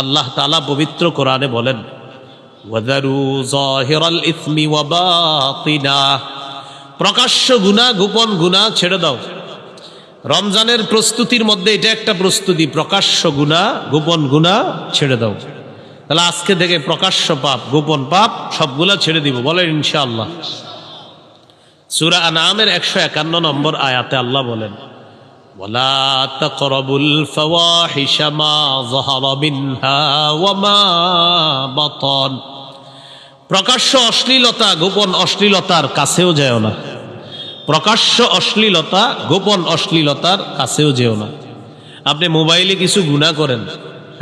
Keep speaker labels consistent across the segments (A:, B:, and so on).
A: আল্লাহ তালা পবিত্র কোরআনে বলেন প্রকাশ্য গুনাহ গোপন গুনাহ ছেড়ে দাও। রমজানের প্রস্তুতির মধ্যে এটা একটা প্রস্তুতি, প্রকাশ্য গুনাহ গোপন গুনাহ ছেড়ে দাও। তাহলে আজকে থেকে প্রকাশ্য পাপ, গোপন পাপ সবগুলা ছেড়ে দিব, বলেন ইনশাআল্লাহ। সুরা আনামের একশো একান্ন নম্বর আয়াতে আল্লাহ বলেন ولا تقربوا الفواحش ما ظهر منها وما بطن প্রকাশ্য অশ্লীলতা গোপন অশ্লীলতার কাছেও যেও না প্রকাশ্য অশ্লীলতা গোপন অশ্লীলতার কাছেও যেও না আপনি মোবাইলে কিছু গুণা করেন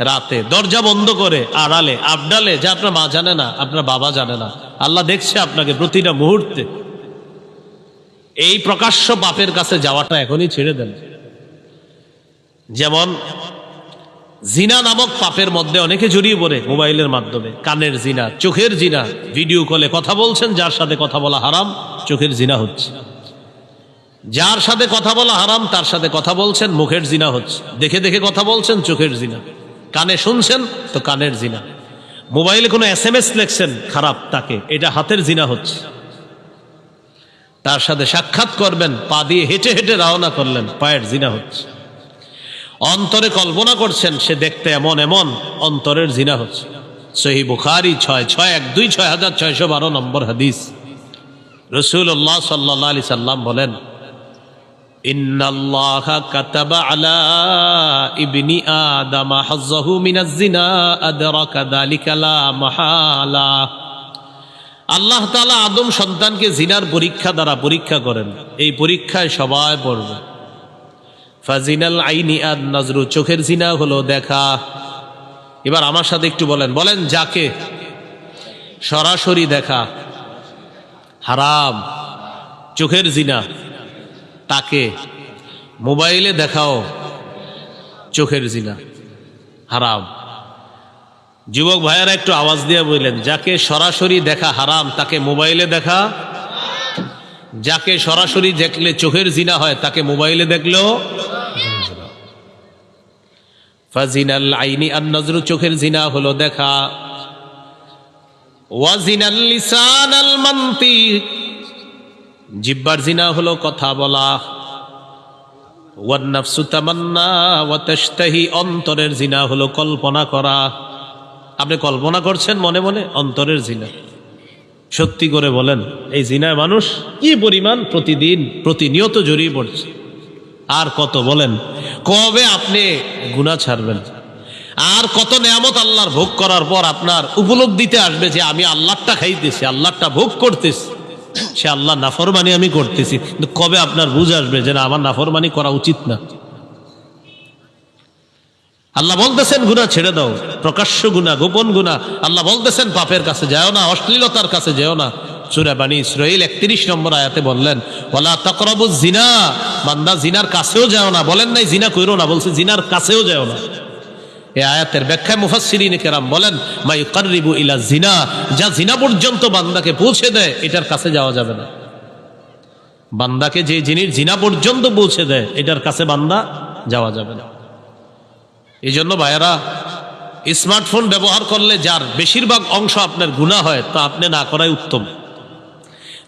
A: রাতে দরজা বন্ধ করে আড়ালে আবডালে যা আপনার মা জানে না আপনার বাবা জানে না আল্লাহ দেখছে আপনাকে প্রতিটা মুহূর্তে এই প্রকাশ্য পাপের কাছে যাওয়াটা এখনই ছেড়ে দেন যেমন, জিনা নামক পাপের মধ্যে অনেকে জড়িয়ে পড়ে মোবাইলের মাধ্যমে। কানের জিনা, চোখের জিনা, ভিডিও কলে কথা বলছেন, যার সাথে কথা বলা হারাম, চোখের জিনা হচ্ছে। যার সাথে কথা বলা হারাম, তার সাথে কথা বলছেন, মুখের জিনা হচ্ছে। দেখে দেখে কথা বলছেন, চোখের জিনা। কানে শুনছেন, তো কানের জিনা। মোবাইলে কোনো এস এম এস লেখছেন, খারাপ তাকে, এটা হাতের জিনা হচ্ছে। তার সাথে সাক্ষাৎ করবেন, পা দিয়ে হেঁটে হেঁটে রওনা করলেন, পায়ের জিনা হচ্ছে। অন্তরে কল্পনা করছেন, সে দেখতে এমন এমন অন্তরের জিনা হচ্ছে। সহি বুখারি ছয় ছয় এক, দুই, ছয় হাজার ছয়শো বারো নম্বর হাদিস। রসুল্লাহ সাল্লাহ আলি সাল্লাম বলেন আল্লাহ আদম সন্তানকে জিনার পরীক্ষা দ্বারা পরীক্ষা করেন। এই পরীক্ষায় সবাই পড়বে। ফাজিনাল আইনি আদ নজরু, চোখের জিনা হলো দেখা। এবার আমার সাথে একটু বলেন বলেন যাকে? সরাসরি দেখা। হারাম। চোখের জিনা। তাকে? মোবাইলে দেখাও। চোখের জিনা। হারাম। যুবক ভাইয়েরা একটু আওয়াজ দিয়ে বললেন, যাকে সরাসরি দেখা হারাম, তাকে মোবাইলে দেখা? যাকে সরাসরি দেখলে চোখের জিনা হয়, তাকে মোবাইলে দেখলেও ফাজিনাল আইনি আর নজরু চোখের জিনা হলো দেখা। ওয়াজিনাল লিসানাল মান্তি। জিব্বার জিনা হলো কথা বলা। ওয়ান্নাফসু তামান্না ওয়া তাশতাহি, অন্তরের জিনা হলো কল্পনা করা। আপনি কল্পনা করছেন মনে মনে? অন্তরের জিনা। সত্যি করে বলেন, এই জিনায় মানুষ কি পরিমাণ প্রতিদিন প্রতিনিয়ত জড়িয়ে পড়ছে? আর কত বলেন? কবে আপনি গুণা ছাড়বেন? আর কত নেয়ামত আল্লাহর ভোগ করার পর আপনার উপলব্ধিতে আসবে যে আমি আল্লাহটা খাইতেছি আল্লাহটা ভোগ করতেছি। সে আল্লাহ নাফরমানি আমি করতেছি। কিন্তু কবে আপনার বুঝ আসবে যে না, আমার নাফরমানি করা উচিত না? আল্লাহ বলতেছেন গুণা ছেড়ে দাও। প্রকাশ্য গুণা গোপন গুণা আল্লাহ বলতেছেন, পাপের কাছে যাও না, অশ্লীলতার কাছে যেও না। সুরা বাণী ইসরাইল একত্রিশ নম্বর আয়াতে বললেন ওলা তকরবু জিনা বান্দা জিনার কাছেও যাও না। বলেন নাই, জিনা কইরো না বলছে, জিনার কাছেও যাও না। এ আয়াতের ব্যাখ্যায় মুফাসসিরিন কেরাম বলেন, মাই কারিবু ইলা জিনা যা জিনা পর্যন্ত বান্দাকে পৌঁছে দেয়, এটার কাছে যাওয়া যাবে না। বান্দাকে যে জিনিস জিনা পর্যন্ত পৌঁছে দেয়, এটার কাছে বান্দা যাওয়া যাবে না। এই জন্য ভাইয়েরা, স্মার্টফোন ব্যবহার করলে যার বেশিরভাগ অংশ আপনার গুণা হয়, তা আপনি না করাই উত্তম।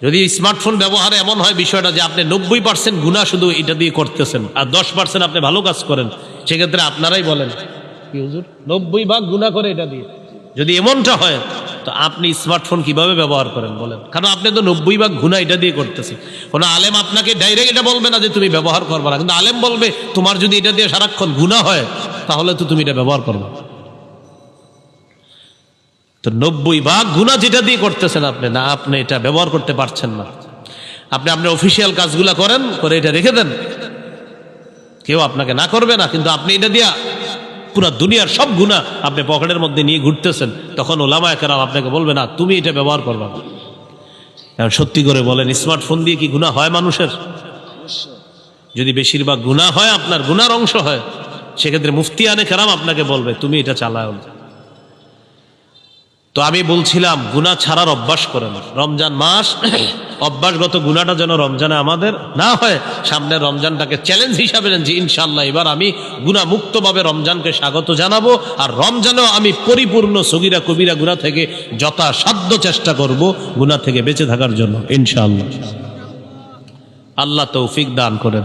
A: যদি স্মার্টফোন ব্যবহারে এমন হয় বিষয়টা যে আপনি নব্বই পার্সেন্ট গুণা শুধু এটা দিয়ে করতেছেন, আর দশ পার্সেন্ট আপনি ভালো কাজ করেন, সেক্ষেত্রে আপনারাই বলেন নব্বই ভাগ গুণা করে এটা দিয়ে। যদি এমনটা হয়, তো আপনি স্মার্টফোন কীভাবে ব্যবহার করেন বলেন? কারণ আপনি তো নব্বই ভাগ গুণা এটা দিয়ে করতেছি কোনো আলেম আপনাকে ডাইরেক্ট এটা বলবে না যে তুমি ব্যবহার করবে না, কিন্তু আলেম বলবে, তোমার যদি এটা দিয়ে সারাক্ষণ গুণা হয়, তাহলে তো তুমি এটা ব্যবহার করবে। তো নব্বই ভাগ গুণা যেটা দিয়ে করতেছেন আপনি না, আপনি এটা ব্যবহার করতে পারছেন না। আপনি আপনার অফিসিয়াল কাজগুলা করেন, করে এটা রেখে দেন। কেউ আপনাকে না করবে না, কিন্তু আপনি এটা দিয়া পুরো দুনিয়ার সব গুণা আপনি পকেটের মধ্যে নিয়ে ঘুরতেছেন, তখন ওলামা একরাম আপনাকে বলবে, না, তুমি এটা ব্যবহার করবে না। সত্যি করে বলেন স্মার্টফোন দিয়ে কি গুণা হয় মানুষের? যদি বেশিরভাগ গুণা হয়, আপনার গুনার অংশ হয়, সেক্ষেত্রে মুফতি আনে কেরাম আপনাকে বলবে, তুমি এটা চালাও না। তো আমি বলছিলাম গুণা ছাড়ার অভ্যাস করেন রমজান মাস, অভ্যাসগত গুণাটা যেন রমজানে আমাদের না হয়, সামনের রমজানটাকে চ্যালেঞ্জ হিসাবে নেন যে ইনশাল্লাহ এবার আমি গুণা মুক্তভাবে রমজানকে স্বাগত জানাব, আর রমজানেও আমি পরিপূর্ণ সগিরা কবিরা গুণা থেকে যথাসাধ্য চেষ্টা করব গুণা থেকে বেঁচে থাকার জন্য, ইনশাআল্লাহ। আল্লাহ তৌফিক দান করেন।